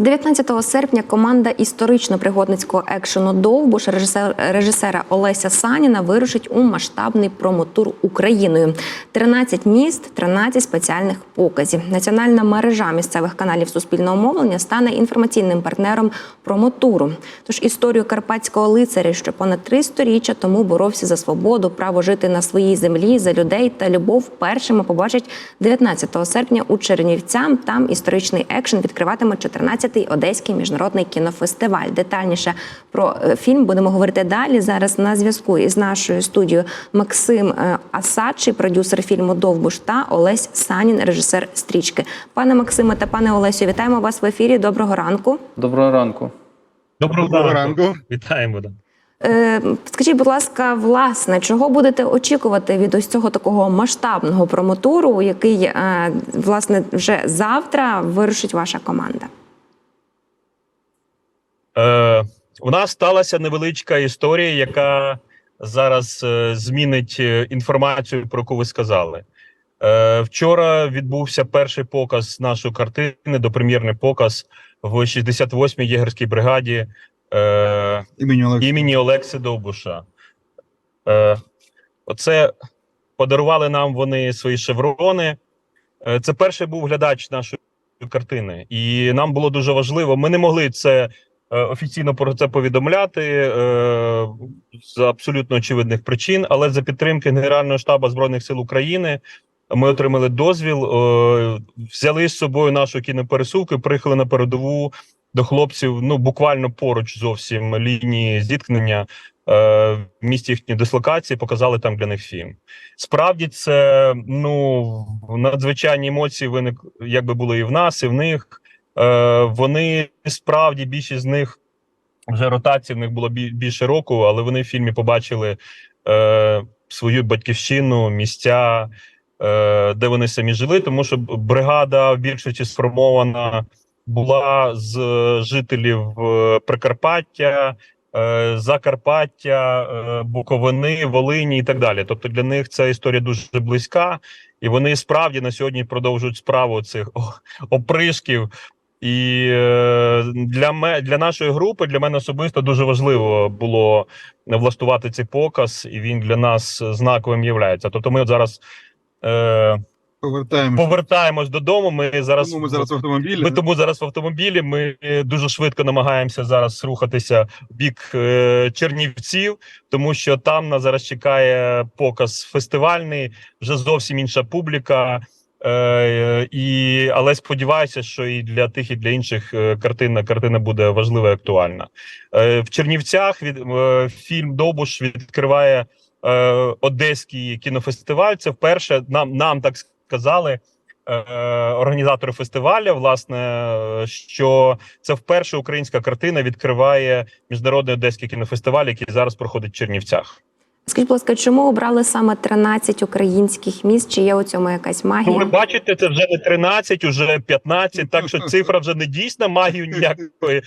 З 19 серпня команда історично-пригодницького екшену Довбуш режисер, режисера Олеся Саніна вирушить у масштабний промотур Україною. 13 міст, 13 спеціальних показів. Національна мережа місцевих каналів суспільного мовлення стане інформаційним партнером промотуру. Тож історію карпатського лицаря, що понад три сторіччя тому боровся за свободу, право жити на своїй землі, за людей та любов, першими побачать 19 серпня у Чернівцям. Там історичний екшен відкриватиме 14-й Одеський міжнародний кінофестиваль. Детальніше про е, фільм будемо говорити далі. Зараз на зв'язку із нашою студією Максим е, Асадчий, продюсер фільму Довбуш та Олесь Санін, режисер стрічки. Пане Максиме та пане Олесю, вітаємо вас в ефірі. Доброго ранку. Доброго ранку. Доброго, Доброго ранку. ранку. Вітаємо. Е, Скажіть, будь ласка, власне, чого будете очікувати від ось цього такого масштабного промотуру, який власне вже завтра вирушить ваша команда? Е, у нас сталася невеличка історія, яка зараз е, змінить е, інформацію, про яку ви сказали. Е, вчора відбувся перший показ нашої картини, допрем'єрний показ в 68-й єгерській бригаді е, Імені Олег. імені Олекси Довбуша. Е, оце подарували нам вони свої шеврони. Е, це перший був глядач нашої картини, і нам було дуже важливо. Ми не могли це офіційно про це повідомляти е, з абсолютно очевидних причин, але за підтримки Генерального штабу Збройних сил України. Ми отримали дозвіл, е, взяли з собою нашу кінопересувку, приїхали на передову до хлопців. Ну буквально поруч зовсім лінії зіткнення е, в місті їхньої дислокації. Показали там для них фільм. Справді, це ну надзвичайні емоції виник, якби були і в нас, і в них. Е, вони справді більшість з них вже ротації в них було більше року, але вони в фільмі побачили е, свою батьківщину, місця, е, де вони самі жили, тому що бригада в більшості сформована була з жителів е, Прикарпаття, е, Закарпаття, Буковини, Волині і так далі. Тобто для них ця історія дуже близька, і вони справді на сьогодні продовжують справу цих опришків. І е, для ме для нашої групи, для мене особисто дуже важливо було влаштувати цей показ, і він для нас знаковим являється. Тобто, ми от зараз е, Повертаємося. повертаємось додому. Ми зараз Тому ми зараз в автомобілі. ми тому зараз в автомобілі. Ми дуже швидко намагаємося зараз рухатися в бік е, Чернівців, тому що там нас зараз чекає показ фестивальний, вже зовсім інша публіка. Е, і, але сподіваюся, що і для тих, і для інших е, картина картина буде важлива і актуальна. Е, в Чернівцях від е, фільм Довбуш відкриває е, Одеський кінофестиваль. Це вперше нам, нам так сказали е, організатори фестивалю. Власне, що це вперше українська картина відкриває міжнародний одеський кінофестиваль, який зараз проходить в Чернівцях. Скажіть, будь ласка, чому обрали саме 13 українських міст? Чи є у цьому якась Ну, ви бачите, це вже не 13, уже 15, так що цифра вже не дійсна, магію ніякої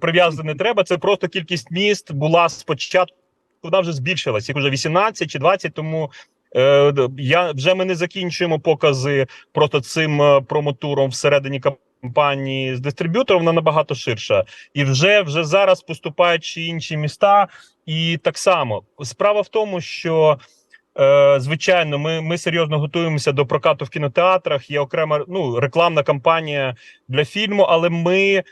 прив'язати не треба. Це просто кількість міст була спочатку, вона вже збільшилась, як вже 18 чи 20, тому е, я вже ми не закінчуємо покази просто цим е, промотуром всередині кампанії з дистриб'ютором, вона набагато ширша. І вже вже зараз поступають ще інші міста, і так само справа в тому, що. Е, звичайно, ми, ми серйозно готуємося до прокату в кінотеатрах. Є окрема ну, рекламна кампанія для фільму, але ми,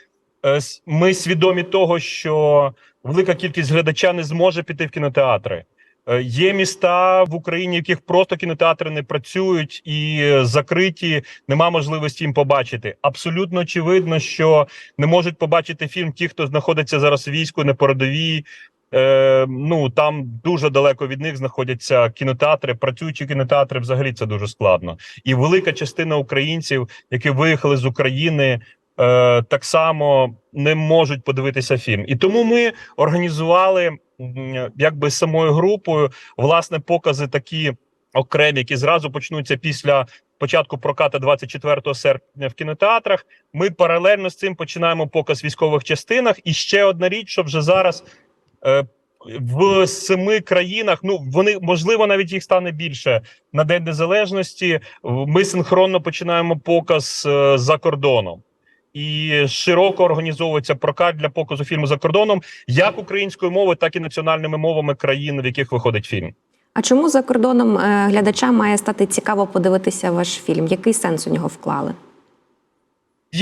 е, ми свідомі того, що велика кількість глядача не зможе піти в кінотеатри. Е, Є міста в Україні, в яких просто кінотеатри не працюють і закриті, нема можливості їм побачити. Абсолютно очевидно, що не можуть побачити фільм ті, хто знаходиться зараз в війську на передовій. Е, ну там дуже далеко від них знаходяться кінотеатри. Працюючі кінотеатри взагалі це дуже складно. І велика частина українців, які виїхали з України, е, так само не можуть подивитися фільм. І тому ми організували якби самою групою власне покази такі окремі, які зразу почнуться після початку проката 24 серпня в кінотеатрах. Ми паралельно з цим починаємо показ військових частинах. І ще одна річ, що вже зараз. Е, в семи країнах, ну вони можливо навіть їх стане більше на День Незалежності. Ми синхронно починаємо показ е, за кордоном. і широко організовується прокат для показу фільму за кордоном, як українською мовою, так і національними мовами країн, в яких виходить фільм. А чому за кордоном е, глядачам має стати цікаво подивитися ваш фільм? Який сенс у нього вклали?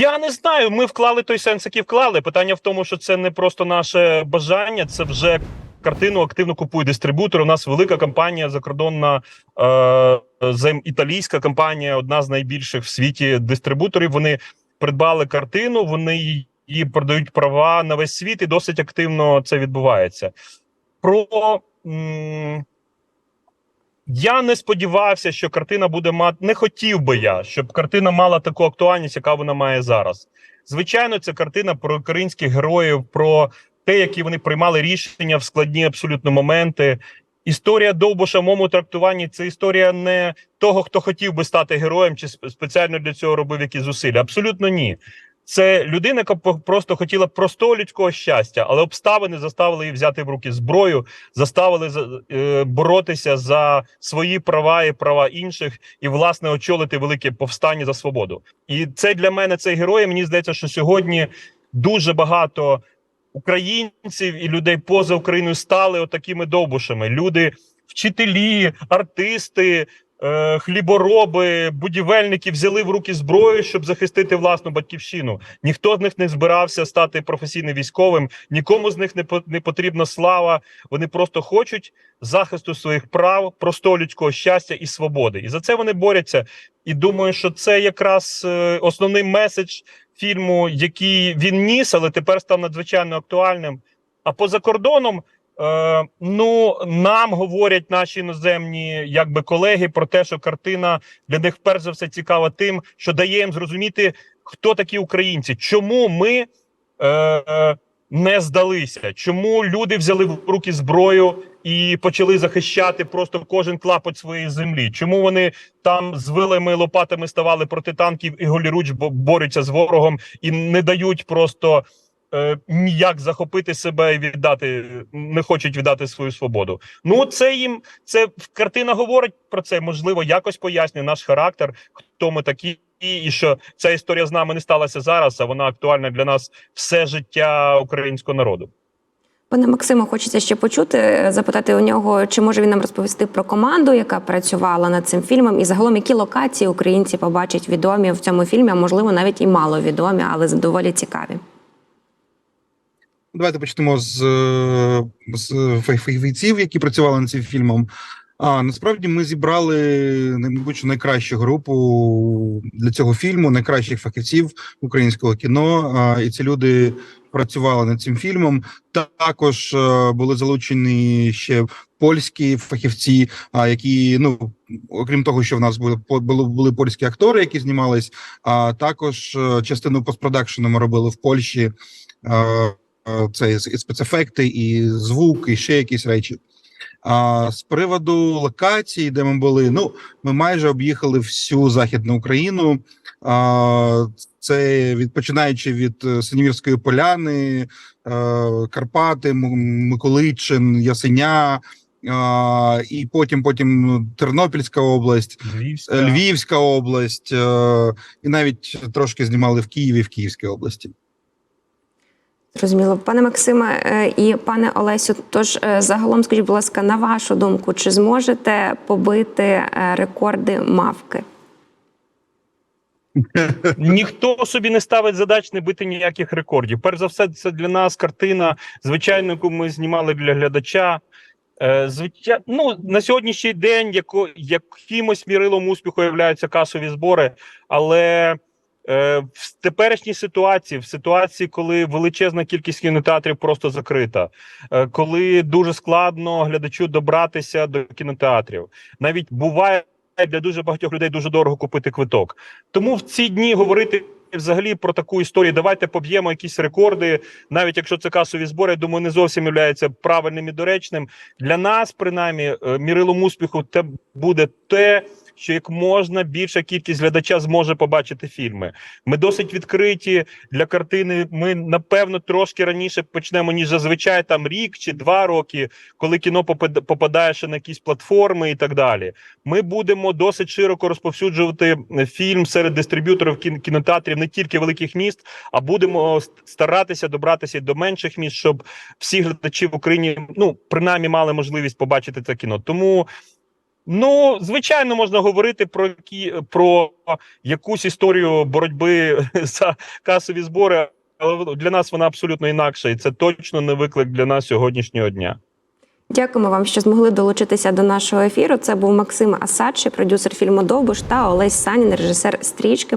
Я не знаю. Ми вклали той сенс, який вклали. Питання в тому, що це не просто наше бажання, це вже картину активно купує дистрибутор. У нас велика компанія закордонна е, італійська компанія, одна з найбільших в світі дистрибуторів. Вони придбали картину, вони її продають права на весь світ, і досить активно це відбувається. Про я не сподівався, що картина буде мати. Не хотів би я, щоб картина мала таку актуальність, яка вона має зараз. Звичайно, це картина про українських героїв, про те, які вони приймали рішення в складні абсолютно моменти. Історія Довбуша в моєму трактуванні це історія не того, хто хотів би стати героєм, чи спеціально для цього робив якісь зусилля. Абсолютно ні. Це людина, яка просто хотіла простого людського щастя, але обставини заставили її взяти в руки зброю, заставили за- е, боротися за свої права і права інших, і власне очолити велике повстання за свободу. І це для мене цей герой. Мені здається, що сьогодні дуже багато українців і людей поза Україною стали отакими довбушами. Люди, вчителі, артисти. Е, Хлібороби, будівельники взяли в руки зброю, щоб захистити власну батьківщину. Ніхто з них не збирався стати професійним військовим, нікому з них не потрібна слава. Вони просто хочуть захисту своїх прав, простого людського щастя і свободи. І за це вони борються. І думаю, що це якраз е, основний меседж фільму, який він ніс, але тепер став надзвичайно актуальним. А поза кордоном, е, ну нам говорять наші іноземні якби колеги про те, що картина для них перш за все цікава тим, що дає їм зрозуміти, хто такі українці, чому ми. Е, е, не здалися, чому люди взяли в руки зброю і почали захищати просто кожен клапоть своєї землі? Чому вони там з вилами лопатами ставали проти танків і голіруч бо борються з ворогом і не дають просто е, ніяк захопити себе і віддати, не хочуть віддати свою свободу. Ну це їм це картина говорить про це. Можливо, якось пояснює наш характер, хто ми такі. І що ця історія з нами не сталася зараз, а вона актуальна для нас все життя українського народу. Пане Максимо, хочеться ще почути, е, запитати у нього, чи може він нам розповісти про команду, яка працювала над цим фільмом, і загалом які локації українці побачать відомі в цьому фільмі, а можливо навіть і маловідомі, але доволі цікаві. Давайте почнемо з, е, з фах- які працювали над цим фільмом. А насправді ми зібрали мабуть, найкращу групу для цього фільму, найкращих фахівців українського кіно. А, і ці люди працювали над цим фільмом. Також е, були залучені ще польські фахівці, а які ну окрім того, що в нас були були, були польські актори, які знімались, а також е, частину постпродакшену ми робили в Польщі. Е, Це і спецефекти, і звук, і ще якісь речі. А з приводу локацій, де ми були, ну ми майже об'їхали всю західну Україну. А, це від починаючи від е, Синівірської поляни, е, Карпати, Миколичин, Ясеня, а, і потім потім Тернопільська область, Львівська. е, Львівська область, е, і навіть трошки знімали в Києві, в Київській області. Зрозуміло, пане Максиме е, і пане Олесю. Тож е, загалом, скажіть, будь ласка, на вашу думку, чи зможете побити е, рекорди мавки? Ніхто собі не ставить задач не бити ніяких рекордів. Перш за все, це для нас картина, звичайно, яку ми знімали для глядача. Звичайно, ну на сьогоднішній день яко, якимось мірилом успіху являються касові збори, але в теперішній ситуації, в ситуації, коли величезна кількість кінотеатрів просто закрита, е, коли дуже складно глядачу добратися до кінотеатрів, навіть буває для дуже багатьох людей дуже дорого купити квиток. Тому в ці дні говорити взагалі про таку історію. Давайте поб'ємо якісь рекорди, навіть якщо це касові збори, я думаю, не зовсім є правильним і доречним. Для нас, принаймні, е, мірилом успіху, те буде те, що як можна більша кількість глядача зможе побачити фільми. Ми досить відкриті для картини. Ми напевно трошки раніше почнемо ніж зазвичай, там рік чи два роки, коли кіно попад- попадає ще на якісь платформи і так далі. Ми будемо досить широко розповсюджувати е, фільм серед дистриб'юторів кін- кінотеатрів не тільки великих міст, а будемо старатися добратися і до менших міст, щоб всі глядачі в Україні ну принаймні мали можливість побачити це кіно. Тому. Ну, звичайно, можна говорити про про якусь історію боротьби за касові збори, але для нас вона абсолютно інакша, і це точно не виклик для нас сьогоднішнього дня. Дякуємо вам, що змогли долучитися до нашого ефіру. Це був Максим Асадший, продюсер фільму Довбуш та Олесь Санін, режисер стрічки.